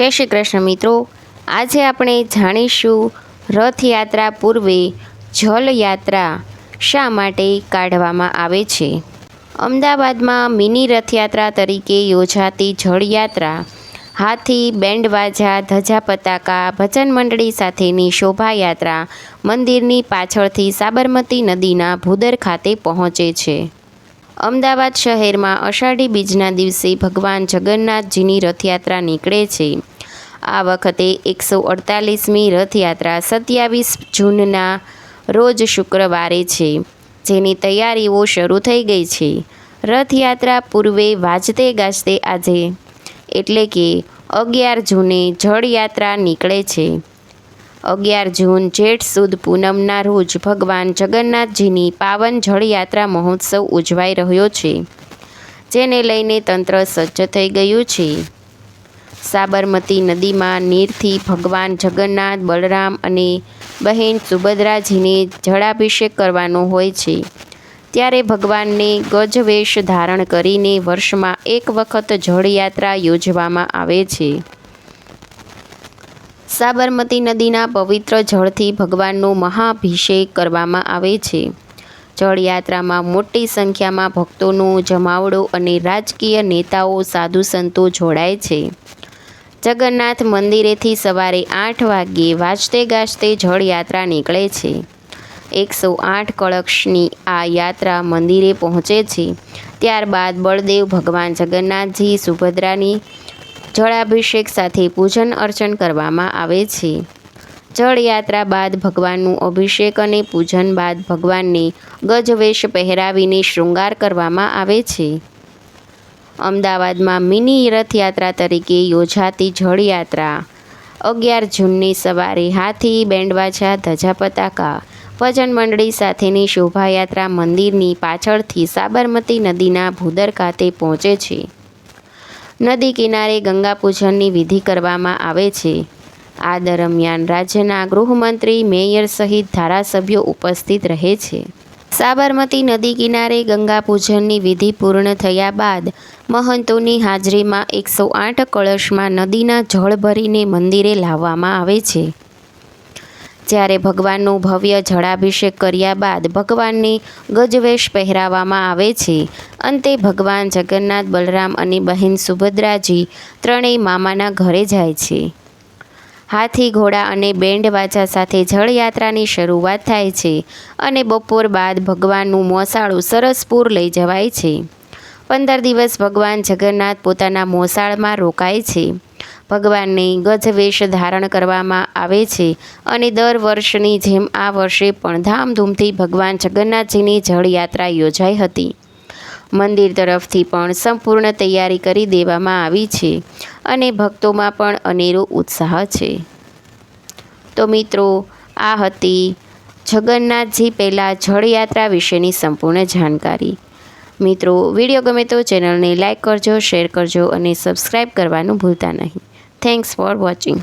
જય શ્રી કૃષ્ણ મિત્રો. આજે આપણે જાણીશું રથયાત્રા પૂર્વે જલયાત્રા શા માટે કાઢવામાં આવે છે? અમદાવાદમાં મિની રથયાત્રા તરીકે યોજાતી જળયાત્રા હાથી, બેન્ડવાજા, ધજા પતાકા, ભજન મંડળી સાથેની શોભાયાત્રા મંદિરની પાછળથી સાબરમતી નદીના ભૂદર ખાતે પહોંચે છે. અમદાવાદ શહેરમાં અષાઢી બીજના દિવસે ભગવાન જગન્નાથજીની રથયાત્રા નીકળે છે. આ વખતે એકસો અડતાલીસમી રથયાત્રા સત્યાવીસ જૂનના રોજ શુક્રવારે છે. જેની તૈયારીઓ શરૂ થઈ ગઈ છે. રથયાત્રા પૂર્વે વાજતે ગાજતે આજે, એટલે કે અગિયાર જૂને જળયાત્રા નીકળે છે. અગિયાર જૂન જેઠ સુદ પૂનમના રોજ ભગવાન જગન્નાથજીની પાવન જળયાત્રા મહોત્સવ ઉજવાઈ રહ્યો છે, જેને લઈને તંત્ર સજ્જ થઈ ગયું છે. સાબરમતી નદીમાં નીરથી ભગવાન જગન્નાથ, બલરામ અને બહેન સુભદ્રાજીને જળાભિષેક કરવાનો હોય છે. ત્યારે ભગવાનને ગજવેશ ધારણ કરીને વર્ષમાં એક વખત જળયાત્રા યોજવામાં આવે છે. સાબરમતી નદીના પવિત્ર જળથી ભગવાનનો મહાભિષેક કરવામાં આવે છે. જળયાત્રામાં મોટી સંખ્યામાં ભક્તોનો જમાવડો અને રાજકીય નેતાઓ, સાધુ સંતો જોડાય છે. જગન્નાથ મંદિરેથી સવારે આઠ વાગ્યે વાજતે ગાજતે જળયાત્રા નીકળે છે. એકસો આઠ કળશની આ યાત્રા મંદિરે પહોંચે છે. ત્યારબાદ બળદેવ ભગવાન જગન્નાથજી સુભદ્રાની જળાભિષેક સાથે પૂજન અર્ચન કરવામાં આવે છે. જળયાત્રા બાદ ભગવાનનું અભિષેક અને પૂજન બાદ ભગવાનને ગજવેશ પહેરાવીને શૃંગાર કરવામાં આવે છે. અમદાવાદમાં મિની રથયાત્રા તરીકે યોજાતી જળયાત્રા. અગિયાર જૂનની સવારે હાથી બેન્ડવાજા ધજા પતાકા ભજન મંડળી સાથેની શોભાયાત્રા મંદિરની પાછળથી સાબરમતી નદીના ભૂદર ખાતે પહોંચે છે. નદી કિનારે ગંગા પૂજનની વિધિ કરવામાં આવે છે. આ દરમિયાન રાજ્યના ગૃહમંત્રી, મેયર સહિત ધારાસભ્યો ઉપસ્થિત રહે છે. સાબરમતી નદી કિનારે ગંગા પૂજનની વિધિ પૂર્ણ થયા બાદ મહંતોની હાજરીમાં એકસો આઠ કળશમાં નદીના જળ ભરીને મંદિરે લાવવામાં આવે છે. જ્યારે ભગવાનનું ભવ્ય જળાભિષેક કર્યા બાદ ભગવાનને ગજવેશ પહેરાવવામાં આવે છે, અંતે ભગવાન જગન્નાથ, બલરામ અને બહેન સુભદ્રાજી ત્રણેય મામાના ઘરે જાય છે. હાથી, ઘોડા અને બેન્ડ વાજા સાથે જળયાત્રાની શરૂઆત થાય છે અને બપોર બાદ ભગવાનનું મોસાળું સરસપુર લઈ જવાય છે. પંદર દિવસ ભગવાન જગન્નાથ પોતાના મોસાળમાં રોકાય છે. ભગવાનને ગજવેશ ધારણ કરવામાં આવે છે અને દર વર્ષની જેમ આ વર્ષે પણ ધામધૂમથી ભગવાન જગન્નાથજીની જળયાત્રા યોજાઈ હતી. મંદિર તરફથી પણ સંપૂર્ણ તૈયારી કરી દેવામાં આવી છે. અને ભક્તોમાં પણ અનેરો ઉત્સાહ છે. તો મિત્રો, આ હતી જગન્નાથજી પહેલાં જળયાત્રા વિશેની સંપૂર્ણ જાણકારી. મિત્રો, વીડિયો ગમે તો ચેનલને લાઇક કરજો, શેર કરજો અને સબસ્ક્રાઈબ કરવાનું ભૂલતા નહીં. Thanks for watching.